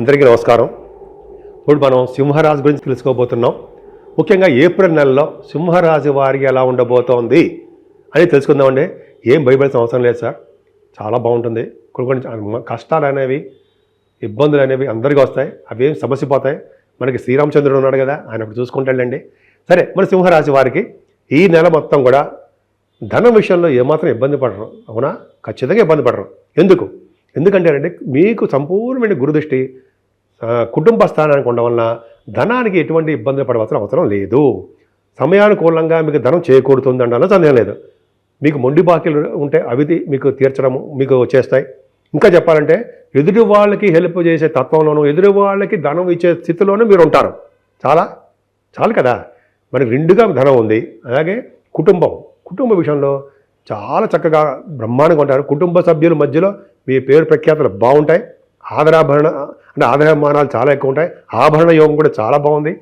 అందరికీ నమస్కారం. ఇప్పుడు మనం సింహరాజు గురించి తెలుసుకోబోతున్నాం. ముఖ్యంగా ఏప్రిల్ నెలలో సింహరాజు వారికి ఎలా ఉండబోతోంది అని తెలుసుకుందామండి. ఏం భయపడాల్సిన అవసరం లేదు సార్. చాలా బాగుంటుంది. కొన్ని కొన్ని కష్టాలు అనేవి ఇబ్బందులు అనేవి అందరికీ వస్తాయి. అవి ఏం సమస్య పోతాయి. మనకి శ్రీరామచంద్రుడు ఉన్నాడు కదా ఆయన ఒకటి చూసుకుంటాడండి సరే మన సింహరాశి వారికి ఈ నెల మొత్తం కూడా ధనం విషయంలో ఏమాత్రం ఇబ్బంది పడరు. అవునా? ఖచ్చితంగా ఇబ్బంది పడరు. ఎందుకు? ఎందుకంటే మీకు సంపూర్ణమైన గురుదృష్టి కుటుంబ స్థానానికి ఉండడం వలన ధనానికి ఎటువంటి ఇబ్బంది పడవలసిన అవసరం లేదు. సమయానుకూలంగా మీకు ధనం చేకూరుతుంది అన్న సందేహం లేదు. మీకు మొండి బాకీలు ఉంటే అవి మీకు తీర్చడము మీకు చేస్తాయి ఇంకా చెప్పాలంటే ఎదుటి వాళ్ళకి హెల్ప్ చేసే తత్వంలోనూ ఎదుటి వాళ్ళకి ధనం ఇచ్చే స్థితిలోనూ మీరు ఉంటారు. చాలా చాలు కదా. మనకి రెండుగా ధనం ఉంది. అలాగే కుటుంబం కుటుంబ విషయంలో చాలా చక్కగా బ్రహ్మాండంగా ఉంటారు. కుటుంబ సభ్యుల మధ్యలో మీ పేరు ప్రఖ్యాతులు బాగుంటాయి. ఆదరాభరణ అంటే ఆదరమానాలు చాలా ఎక్కువ ఉంటాయి. ఆభరణ యోగం కూడా చాలా బాగుంది.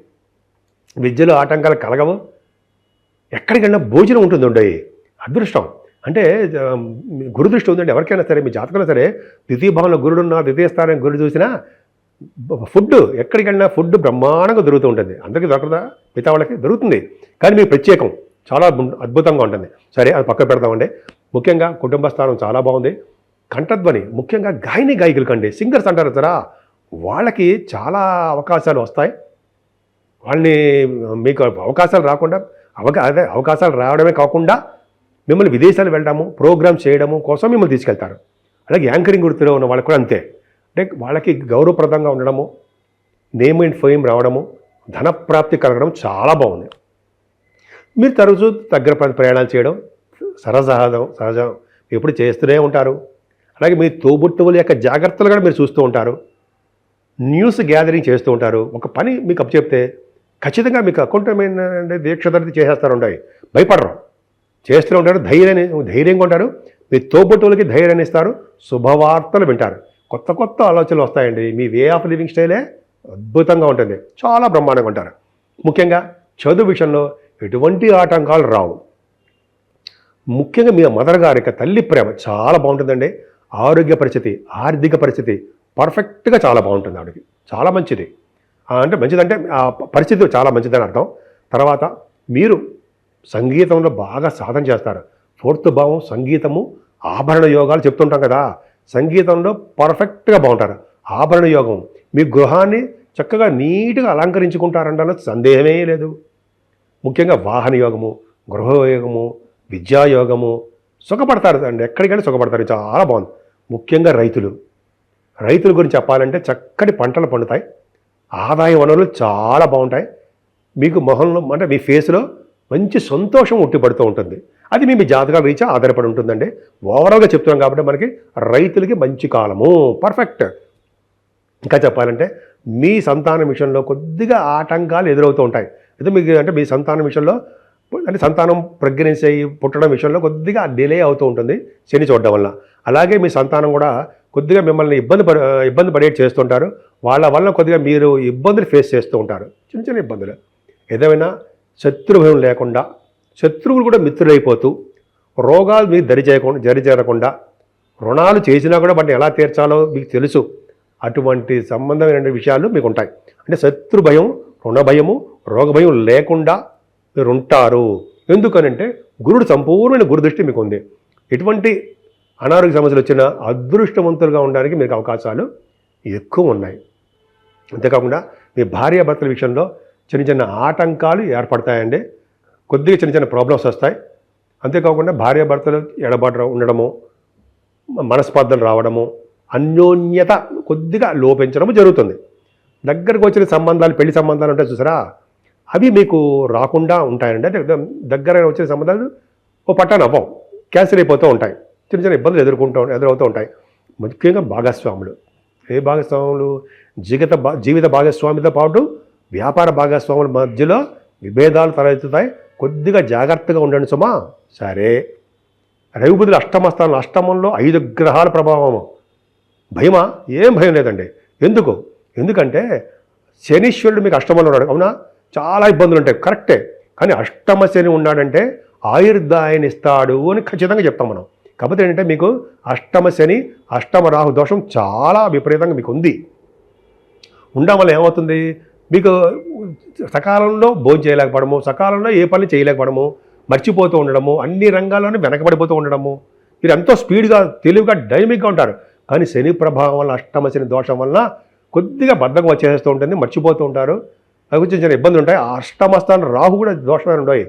విద్యలో ఆటంకాలు కలగవు. ఎక్కడికైనా భోజనం ఉంటుంది ఉండయి అదృష్టం. అంటే గురుదృష్టి ఉందండి. ఎవరికైనా సరే మీ జాతకంలో సరే ద్వితీయ భావంలో గురుడున్నా ద్వితీయ స్థానం గురుడు చూసినా ఫుడ్ ఎక్కడికైనా ఫుడ్ బ్రహ్మాండంగా దొరుకుతూ ఉంటుంది. అందరికీ దొరకదా? మిగతా వాళ్ళకి దొరుకుతుంది. కానీ మీ ప్రత్యేకం చాలా అద్భుతంగా ఉంటుంది. సరే అది పక్క పెడతామండి. ముఖ్యంగా కుటుంబ స్థానం చాలా బాగుంది. కంఠధ్వని ముఖ్యంగా గాయని గాయకులు కండి సింగర్స్ అంటారు సరా వాళ్ళకి చాలా అవకాశాలు వస్తాయి. వాళ్ళని మీకు అవకాశాలు రాకుండా అవకా అదే అవకాశాలు రావడమే కాకుండా మిమ్మల్ని విదేశాలు వెళ్ళడము ప్రోగ్రామ్ చేయడము కోసం మిమ్మల్ని తీసుకెళ్తారు. అలాగే యాంకరింగ్ వృత్తిలో ఉన్న వాళ్ళకి కూడా అంతే. అంటే వాళ్ళకి గౌరవప్రదంగా ఉండడము నేమ్ అండ్ ఫేమ్ రావడము ధనప్రాప్తి కలగడం చాలా బాగుంది. మీరు తరచూ దగ్గర ప్రయాణాలు చేయడం సరసహజం సహజం ఎప్పుడు చేస్తూనే ఉంటారు. అలాగే మీ తోబుట్టువుల యొక్క జాగ్రత్తలు కూడా మీరు చూస్తూ ఉంటారు. న్యూస్ గ్యాదరింగ్ చేస్తూ ఉంటారు. ఒక పని మీకు అప్పచెప్తే ఖచ్చితంగా మీకు అకౌంటమైన దీక్షధరిత చేసేస్తారు ఉంటాయి భయపడరు. చేస్తూ ఉంటారు. ధైర్యాన్ని ధైర్యంగా ఉంటారు. మీ తోబుట్టువులకి ధైర్యాన్ని ఇస్తారు. శుభవార్తలు వింటారు. కొత్త కొత్త ఆలోచనలు వస్తాయండి. మీ వే ఆఫ్ లివింగ్ స్టైలే అద్భుతంగా ఉంటుంది. చాలా బ్రహ్మాండంగా ఉంటారు. ముఖ్యంగా చదువు విషయంలో ఎటువంటి ఆటంకాలు రావు. ముఖ్యంగా మీ మదర్ గారి యొక్క తల్లి ప్రేమ చాలా బాగుంటుందండి. ఆరోగ్య పరిస్థితి ఆర్థిక పరిస్థితి పర్ఫెక్ట్గా చాలా బాగుంటుంది ఆవిడకి. చాలా మంచిది. అంటే మంచిదంటే ఆ పరిస్థితి చాలా మంచిదని అర్థం. తర్వాత మీరు సంగీతంలో బాగా సాధన చేస్తారు. ఫోర్త్ భావం సంగీతము ఆభరణ యోగాలు చెప్తుంటాం కదా. సంగీతంలో పర్ఫెక్ట్గా బాగుంటారు. ఆభరణ యోగం. మీ గృహాన్ని చక్కగా నీట్గా అలంకరించుకుంటారంటే సందేహమే లేదు. ముఖ్యంగా వాహన యోగము గృహయోగము విద్యాయోగము సుఖపడతారు అండి. ఎక్కడికైనా సుఖపడతారు. చాలా బాగుంది. ముఖ్యంగా రైతులు. రైతుల గురించి చెప్పాలంటే చక్కటి పంటలు పండుతాయి. ఆదాయ వనరులు చాలా బాగుంటాయి. మీకు మొహంలో అంటే మీ ఫేస్లో మంచి సంతోషం ఉట్టిపడుతూ ఉంటుంది. అది మీ మీ జాతకాల రీత్యా ఆధారపడి ఉంటుందండి. ఓవరాల్గా చెప్తున్నాం కాబట్టి మనకి రైతులకి మంచి కాలము. పర్ఫెక్ట్. ఇంకా చెప్పాలంటే మీ సంతానం విషయంలో కొద్దిగా ఆటంకాలు ఎదురవుతూ ఉంటాయి. అయితే మీకు అంటే మీ సంతానం విషయంలో అంటే సంతానం ప్రెగ్నెన్సీ అయ్యి పుట్టడం విషయంలో కొద్దిగా డిలే అవుతూ ఉంటుంది. శని చూడడం వల్ల. అలాగే మీ సంతానం కూడా కొద్దిగా మిమ్మల్ని ఇబ్బంది పడ ఇబ్బంది పడే చేస్తుంటారు. వాళ్ళ వల్ల కొద్దిగా మీరు ఇబ్బందులు ఫేస్ చేస్తూ ఉంటారు. చిన్న చిన్న ఇబ్బందులు. ఏదేమైనా శత్రుభయం లేకుండా శత్రువులు కూడా మిత్రులైపోతూ రోగాలు మీరు దరి చేయకుండా దరి చేరకుండా రుణాలు చేసినా కూడా వాటిని ఎలా తీర్చాలో మీకు తెలుసు. అటువంటి సంబంధమైన విషయాలు మీకు ఉంటాయి. అంటే శత్రు భయం రుణ భయము రోగ భయం లేకుండా మీరు ఉంటారు. ఎందుకనంటే గురుడు సంపూర్ణమైన గురుదృష్టి మీకు ఉంది ఎటువంటి అనారోగ్య సమస్యలు వచ్చినా అదృష్టవంతులుగా ఉండడానికి మీకు అవకాశాలు ఎక్కువ ఉన్నాయి. అంతేకాకుండా మీ భార్యాభర్తల విషయంలో చిన్న చిన్న ఆటంకాలు ఏర్పడతాయండి. కొద్దిగా చిన్న చిన్న ప్రాబ్లమ్స్ వస్తాయి. అంతేకాకుండా భార్యాభర్తలు ఎడబాటు ఉండడము మనస్పర్ధలు రావడము అన్యోన్యత కొద్దిగా లోపించడము జరుగుతుంది. దగ్గరకు వచ్చిన సంబంధాలు పెళ్ళి సంబంధాలు ఉంటాయి చూసారా? అవి మీకు రాకుండా ఉంటాయండి. అంటే దగ్గర వచ్చిన సంబంధాలు ఓ పట్టాను అవ్వం క్యాన్సిల్ అయిపోతూ ఉంటాయి. చిన్న చిన్న ఇబ్బందులు ఎదుర్కొంటూ ఎదురవుతూ ఉంటాయి. ముఖ్యంగా భాగస్వాములు. ఏ భాగస్వాములు? జీవిత భా- జీవిత భాగస్వామితో పాటు వ్యాపార భాగస్వాముల మధ్యలో విభేదాలు తలెత్తుతాయి. కొద్దిగా జాగ్రత్తగా ఉండండి సుమా. సరే. రవిబుధులు అష్టమస్థానంలో అష్టమంలో ఐదు గ్రహాల ప్రభావము. భయమా? ఏం భయం లేదండి. ఎందుకు? ఎందుకంటే శనీశ్వరుడు మీకు అష్టమంలో ఉన్నాడు. అవునా? చాలా ఇబ్బందులు ఉంటాయి. కరెక్టే. కానీ అష్టమ శని ఉన్నాడంటే ఆయుర్దాయనిస్తాడు అని ఖచ్చితంగా చెప్తాం మనం. కాకపోతే ఏంటంటే మీకు అష్టమ శని అష్టమ రాహు దోషం చాలా విపరీతంగా మీకు ఉంది. ఉండడం వల్ల ఏమవుతుంది? మీకు సకాలంలో భోజనం చేయలేకపోవడము సకాలంలో ఏ పని చేయలేకపోవడము మర్చిపోతూ ఉండడము అన్ని రంగాల్లోనూ వెనకబడిపోతూ ఉండడము. మీరు ఎంతో స్పీడ్గా తెలివిగా డైనమిక్గా ఉంటారు. కానీ శని ప్రభావం వల్ల అష్టమ శని దోషం వల్ల కొద్దిగా బద్ధకం వచ్చేస్తూ ఉంటుంది మర్చిపోతూ ఉంటారు. అవి కొంచెం చిన్న ఇబ్బందులు ఉంటాయి. ఆ అష్టమ స్థానం రాహు కూడా దోషమైన ఉండవు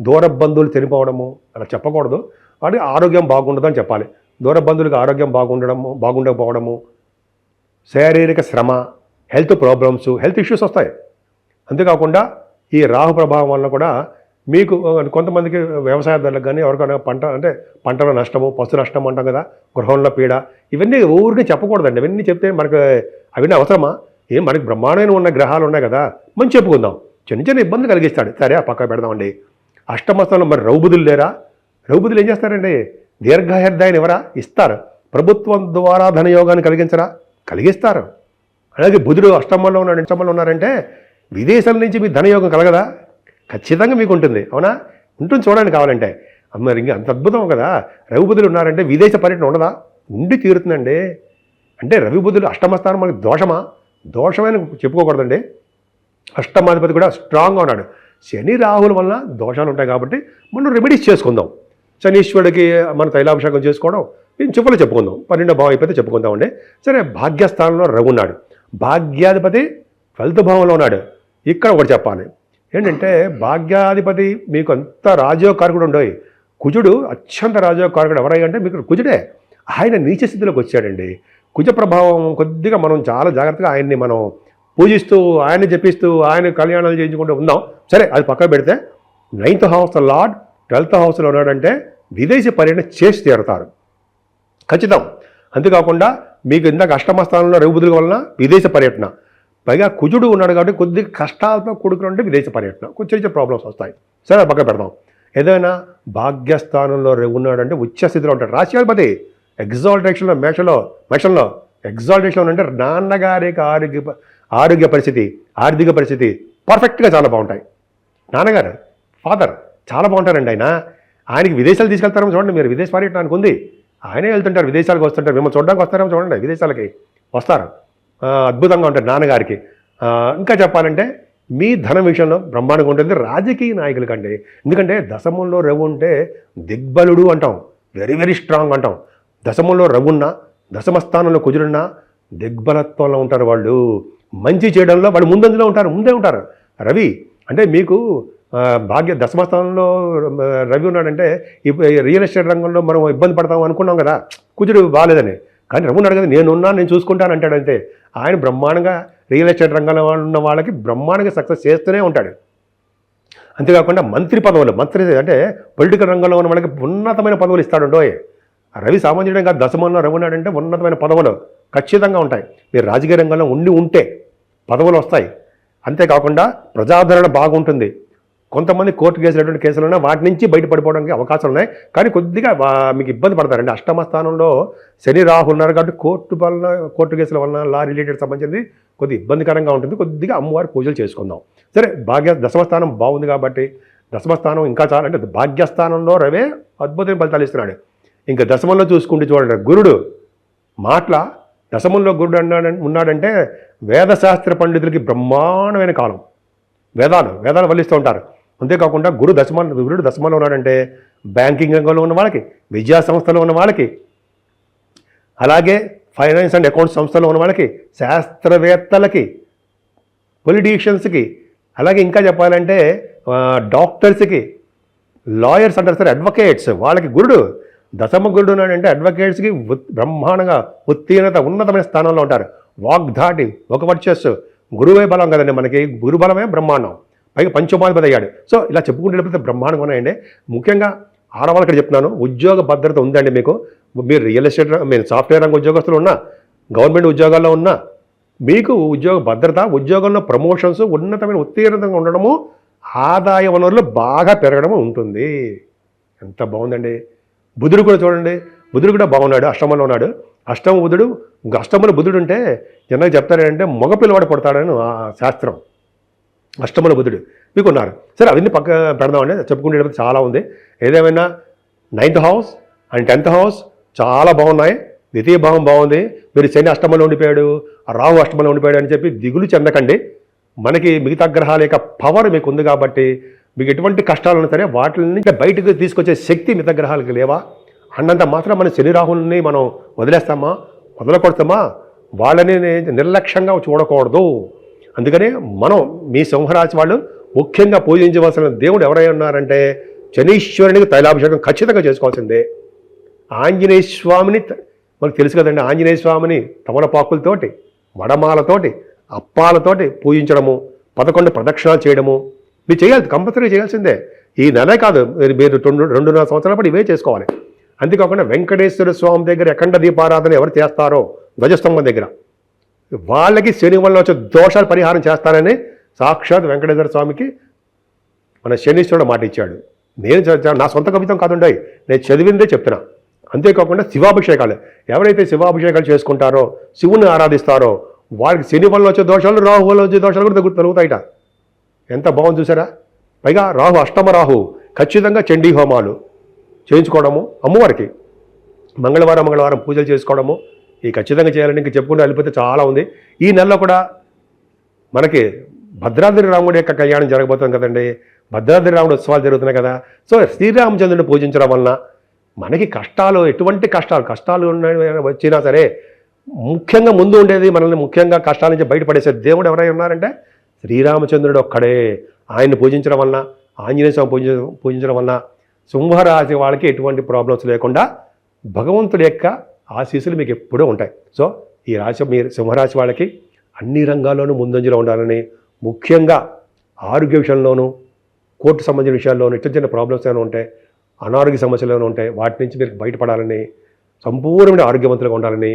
దూర బంధువులు చనిపోవడము అలా చెప్పకూడదు. వాడి ఆరోగ్యం బాగుండదు అని చెప్పాలి. దూర బంధువులకు ఆరోగ్యం బాగుండడము బాగుండకపోవడము శారీరక శ్రమ హెల్త్ ప్రాబ్లమ్స్ హెల్త్ ఇష్యూస్ వస్తాయి. అంతేకాకుండా ఈ రాహు ప్రభావం వల్ల కూడా మీకు కొంతమందికి వ్యవసాయదారులకు కానీ ఎవరికైనా పంట అంటే పంటలో నష్టము పశు నష్టం అంటాం కదా గృహంలో పీడ ఇవన్నీ ఊరికి చెప్పకూడదండి. ఇవన్నీ చెప్తే మనకు అవన్నీ అవసరమా? ఏం మనకి బ్రహ్మాండమైన ఉన్న గ్రహాలు ఉన్నాయి కదా మనం చెప్పుకుందాం. చిన్న చిన్న ఇబ్బంది కలిగిస్తాడు. సరే ఆ పక్క పెడదామండి. అష్టమస్థానం మరి రౌబుదులు లేరా? రౌబుదులు ఏం చేస్తారండి? దీర్ఘాయుర్దాయని ఎవరా? ఇస్తారు. ప్రభుత్వం ద్వారా ధనయోగాన్ని కలిగించరా? కలిగిస్తారు. అలాగే బుధుడు అష్టమంలో ఉన్నాడు అష్టమంలో ఉన్నారంటే విదేశాల నుంచి మీ ధనయోగం కలగదా? ఖచ్చితంగా మీకు ఉంటుంది. అవునా? ఉంటుంది చూడండి కావాలంటే. మరి ఇంకా అంత అద్భుతం కదా. రవిబుధులు ఉన్నారంటే విదేశ పర్యటన ఉండదా? ఉండి తీరుతుందండి. అంటే రవి బుధులు అష్టమ స్థానం మనకి దోషమా? దోషమైన చెప్పుకోకూడదండి. అష్టమాధిపతి కూడా స్ట్రాంగ్గా ఉన్నాడు. శని రాహుల వల్ల దోషాలు ఉంటాయి కాబట్టి మనం రెమెడీస్ చేసుకుందాం. శనీశ్వరుడికి మన తైలాభిషేకం చేసుకోవడం నేను చివరిలో చెప్పుకుందాం పన్నెండో భావం అయిపోతే చెప్పుకుందామండి సరే భాగ్యస్థానంలో రఘు ఉన్నాడు. భాగ్యాధిపతి ట్వెల్త్ భావంలో ఉన్నాడు. ఇక్కడ ఒకటి చెప్పాలి. ఏంటంటే భాగ్యాధిపతి మీకు అంత రాజయోగకారకుడు ఉండవు కుజుడు అత్యంత రాజయోగకారకుడు ఎవరై అంటే మీకు కుజుడే. ఆయన నీచ స్థితిలోకి వచ్చాడండి. కుజ ప్రభావం కొద్దిగా మనం చాలా జాగ్రత్తగా ఆయన్ని మనం పూజిస్తూ ఆయన్ని జపిస్తూ ఆయన కళ్యాణాలు చేయించుకుంటూ ఉందాం సరే అది పక్కన పెడితే నైన్త్ హౌస్ లార్డ్ ట్వెల్త్ హౌస్లో ఉన్నాడంటే విదేశీ పర్యటన చేసి తీరుతారు. ఖచ్చితం. అంతేకాకుండా మీకు ఇందాక అష్టమ స్థానంలో రఘుబుధుల వలన విదేశ పర్యటన. పైగా కుజుడు ఉన్నాడు కాబట్టి కొద్దిగా కష్టాలతో కూడుకుని విదేశ పర్యటన. కొంచెం చిన్న ప్రాబ్లమ్స్ వస్తాయి. సరే పక్కన పెడదాం. ఏదైనా భాగ్యస్థానంలో రఘు ఉన్నాడంటే ఉచ్చస్థితిలో ఉంటాడు. రాశ్యాధిపతి ఎగ్జాల్టేషన్లో మేషలో మేషంలో ఎగ్జాల్టేషన్ అంటే నాన్నగారికి ఆరోగ్య ఆరోగ్య పరిస్థితి ఆర్థిక పరిస్థితి పర్ఫెక్ట్గా చాలా బాగుంటాయి. నాన్నగారు ఫాదర్ చాలా బాగుంటారండి ఆయన. ఆయనకి విదేశాలు తీసుకెళ్తారేమో చూడండి మీరు విదేశ పర్యటనానికి ఉంది ఆయనే వెళ్తుంటారు విదేశాలకు వస్తుంటారు మిమ్మల్ని చూడడానికి వస్తారేమో చూడండి విదేశాలకి వస్తారు. అద్భుతంగా ఉంటారు నాన్నగారికి. ఇంకా చెప్పాలంటే మీ ధనం విషయంలో బ్రహ్మాండంగా ఉంటుంది రాజకీయ నాయకుల కంటే ఎందుకంటే దశమంలో రవి ఉంటే దిగ్బలుడు అంటాం వెరీ వెరీ స్ట్రాంగ్ అంటాం. దశమంలో రవున్నా దశమ స్థానంలో కుజుడున్నా దిగ్బలత్వంలో ఉంటారు వాళ్ళు. మంచి చేయడంలో వాళ్ళు ముందంజలో ఉంటారు ముందే ఉంటారు. రవి అంటే మీకు భాగ్య దశమస్థానంలో స్థానంలో రవి ఉన్నాడంటే ఇప్పుడు రియల్ ఎస్టేట్ రంగంలో మనం ఇబ్బంది పడతాం అనుకున్నాం కదా కుజుడు బాగాలేదని కానీ రవి ఉన్నాడు కదా నేనున్నా నేను చూసుకుంటాను అంటాడంతే. ఆయన బ్రహ్మాండంగా రియల్ ఎస్టేట్ రంగంలో ఉన్న వాళ్ళకి బ్రహ్మాండంగా సక్సెస్ చేస్తూనే ఉంటాడు. అంతేకాకుండా మంత్రి పదవులు మంత్రి అంటే పొలిటికల్ రంగంలో ఉన్న వాళ్ళకి ఉన్నతమైన పదవులు ఇస్తాడు రవి సామాన్యుడే కాదు దశమంలో రవి ఉన్నాడంటే ఉన్నతమైన పదవులు ఖచ్చితంగా ఉంటాయి. మీరు రాజకీయ రంగంలో ఉండి ఉంటే పదవులు వస్తాయి. అంతేకాకుండా ప్రజాదరణ బాగుంటుంది. కొంతమంది కోర్టు కేసులటువంటి కేసులు ఉన్నాయి వాటి నుంచి బయటపడిపోవడానికి అవకాశాలు ఉన్నాయి. కానీ కొద్దిగా మీకు ఇబ్బంది పడతారండి. అష్టమ స్థానంలో శని రాహు ఉన్నారు కాబట్టి కోర్టు వలన కోర్టు కేసుల వలన లా రిలేటెడ్ సంబంధించింది కొద్దిగా ఇబ్బందికరంగా ఉంటుంది. కొద్దిగా అమ్మవారి పూజలు చేసుకుందాం. సరే భాగ్య దశమ స్థానం బాగుంది కాబట్టి దశమస్థానం ఇంకా చాలా అంటే భాగ్యస్థానంలో రవే అద్భుతమైన ఫలితాలు ఇస్తున్నాడు. ఇంకా దశమంలో చూసుకుంటే చూడండి గురుడు మాటల దశమంలో గురుడు అన్నాడు ఉన్నాడంటే వేదశాస్త్ర పండితులకి బ్రహ్మాండమైన కాలం. వేదాలు వేదాలు వల్లిస్తూ ఉంటారు. అంతేకాకుండా గురు దశమ గురుడు దశమలో ఉన్నాడంటే బ్యాంకింగ్ రంగంలో ఉన్న వాళ్ళకి విద్యా సంస్థలో ఉన్న వాళ్ళకి అలాగే ఫైనాన్స్ అండ్ అకౌంట్స్ సంస్థలో ఉన్న వాళ్ళకి శాస్త్రవేత్తలకి పొలిటీషియన్స్కి అలాగే ఇంకా చెప్పాలంటే డాక్టర్స్కి లాయర్స్ అంటారు సార్ అడ్వకేట్స్. వాళ్ళకి గురుడు దశమ గురుడు అంటే అడ్వకేట్స్కి బ్రహ్మాండంగా ఉత్తీర్ణత ఉన్నతమైన స్థానంలో ఉంటారు. వాగ్ధాటి ఒక వర్చస్సు. గురువే బలం కదండి మనకి గురుబలమే బ్రహ్మాండం. పైగా పంచమాధిపతి అయ్యాడు సో ఇలా చెప్పుకుంటే బ్రహ్మాండంగా ఉన్నాయండి ముఖ్యంగా ఆడవాళ్ళకి చెప్తున్నాను ఉద్యోగ భద్రత ఉందండి మీకు. మీరు రియల్ ఎస్టేట్ మీరు సాఫ్ట్వేర్ రంగ ఉద్యోగస్తులు ఉన్నా గవర్నమెంట్ ఉద్యోగాల్లో ఉన్నా మీకు ఉద్యోగ భద్రత ఉద్యోగంలో ప్రమోషన్స్ ఉన్నతమైన ఉత్తీర్ణతంగా ఉండడము ఆదాయ వనరులు బాగా పెరగడము ఉంటుంది. ఎంత బాగుందండి. బుధుడు కూడా చూడండి బుధుడు కూడా బాగున్నాడు అష్టమంలో ఉన్నాడు. అష్టమ బుధుడు ఇంకా అష్టమంలో బుధుడు ఉంటే జనాలు చెప్తారంటే మగ పిల్లవాడు పడతాడని ఆ శాస్త్రం. అష్టముల బుధుడు. మీకు ఉన్నారు. సరే అవన్నీ పక్క పెడదామండి చెప్పుకుంటే చాలా ఉంది. ఏదేమైనా ninth house and tenth house చాలా బాగున్నాయి. ద్వితీయ భావం బాగుంది. మీరు శని అష్టమంలో ఉండిపోయాడు ఆ రాహు అష్టమంలో ఉండిపోయాడు అని చెప్పి దిగులు చెందకండి. మనకి మిగతా గ్రహాల యొక్క పవర్ మీకు ఉంది కాబట్టి మీకు ఎటువంటి కష్టాలు సరే వాటి బయటకు తీసుకొచ్చే శక్తి మిగతా గ్రహాలకు లేవా? అన్నంత మాత్రం మన శని రాహుల్ని మనం వదిలేస్తామా? వదలకొడతామా? వాళ్ళని నిర్లక్ష్యంగా చూడకూడదు. అందుకనే మనం మీ సింహరాశి వాళ్ళు ముఖ్యంగా పూజించవలసిన దేవుడు ఎవరై ఉన్నారంటే శనీశ్వరునికి తైలాభిషేకం ఖచ్చితంగా చేసుకోవాల్సిందే. ఆంజనేయ స్వామిని మనకు తెలుసు కదండి ఆంజనేయ స్వామిని తమలపాకులతోటి వడమాలతోటి అప్పాలతోటి పూజించడము పదకొండు ప్రదక్షిణాలు చేయడము. మీరు చేయాలి కంపల్సరీ చేయాల్సిందే. ఈ నెలే కాదు మీరు- మీరు రెండు రెండున్నర సంవత్సరాల పాటు ఇవే చేసుకోవాలి. అంతేకాకుండా వెంకటేశ్వర స్వామి దగ్గర అఖండ దీపారాధన ఎవరు చేస్తారో ధ్వజస్తంభం దగ్గర. వాళ్ళకి శని వల్ల వచ్చే దోషాలు పరిహారం చేస్తానని సాక్షాత్ వెంకటేశ్వర స్వామికి మన శనీశ్వరుడు మాట ఇచ్చాడు. నేను నా సొంత కవితం కాదుండే నేను చదివిందే చెప్తున్నా. అంతేకాకుండా శివాభిషేకాలు ఎవరైతే శివాభిషేకాలు చేసుకుంటారో శివుని ఆరాధిస్తారో వారికి శని వల్ల వచ్చే దోషాలు రాహు వల్ల వచ్చే దోషాలు కూడా తగ్గు తొలుగుతాయిట. ఎంత బాగుంది చూసారా? పైగా రాహు అష్టమ రాహు ఖచ్చితంగా చండీ హోమాలు చేయించుకోవడము అమ్మవారికి. మంగళవారం మంగళవారం పూజలు చేసుకోవడము ఈ ఖచ్చితంగా చేయాలని ఇంకా చెప్పుకుంటే వెళ్ళిపోతే చాలా ఉంది. ఈ నెలలో కూడా మనకి భద్రాద్రి రాముడి యొక్క కళ్యాణం జరగబోతుంది కదండి. భద్రాద్రి రాముడు ఉత్సవాలు జరుగుతున్నాయి కదా. సో శ్రీరామచంద్రుని పూజించడం వలన మనకి కష్టాలు ఎటువంటి కష్టాలు కష్టాలు వచ్చినా సరే ముఖ్యంగా ముందు ఉండేది మనల్ని ముఖ్యంగా కష్టాల నుంచి బయటపడేసే దేవుడు ఎవరై ఉన్నారంటే శ్రీరామచంద్రుడు ఒక్కడే. ఆయన్ని పూజించడం వలన ఆంజనేయ స్వామి పూజ పూజించడం వలన సింహరాశి వాళ్ళకి ఎటువంటి ప్రాబ్లమ్స్ లేకుండా భగవంతుడి యొక్క ఆశీస్సులు మీకు ఎప్పుడూ ఉంటాయి. సో ఈ రాశి మీరు సింహరాశి వాళ్ళకి అన్ని రంగాల్లోనూ ముందంజలో ఉండాలని ముఖ్యంగా ఆరోగ్య విషయంలోనూ కోర్టు సంబంధించిన విషయాల్లోనూ చిన్న చిన్న ప్రాబ్లమ్స్ ఏమైనా ఉంటాయి అనారోగ్య సమస్యలు ఏమైనా ఉంటాయి వాటి నుంచి మీరు బయటపడాలని సంపూర్ణమైన ఆరోగ్యవంతులుగా ఉండాలని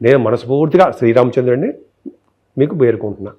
నేను మనస్ఫూర్తిగా శ్రీరామచంద్రుడిని మీకు వేరుకుంటున్నాను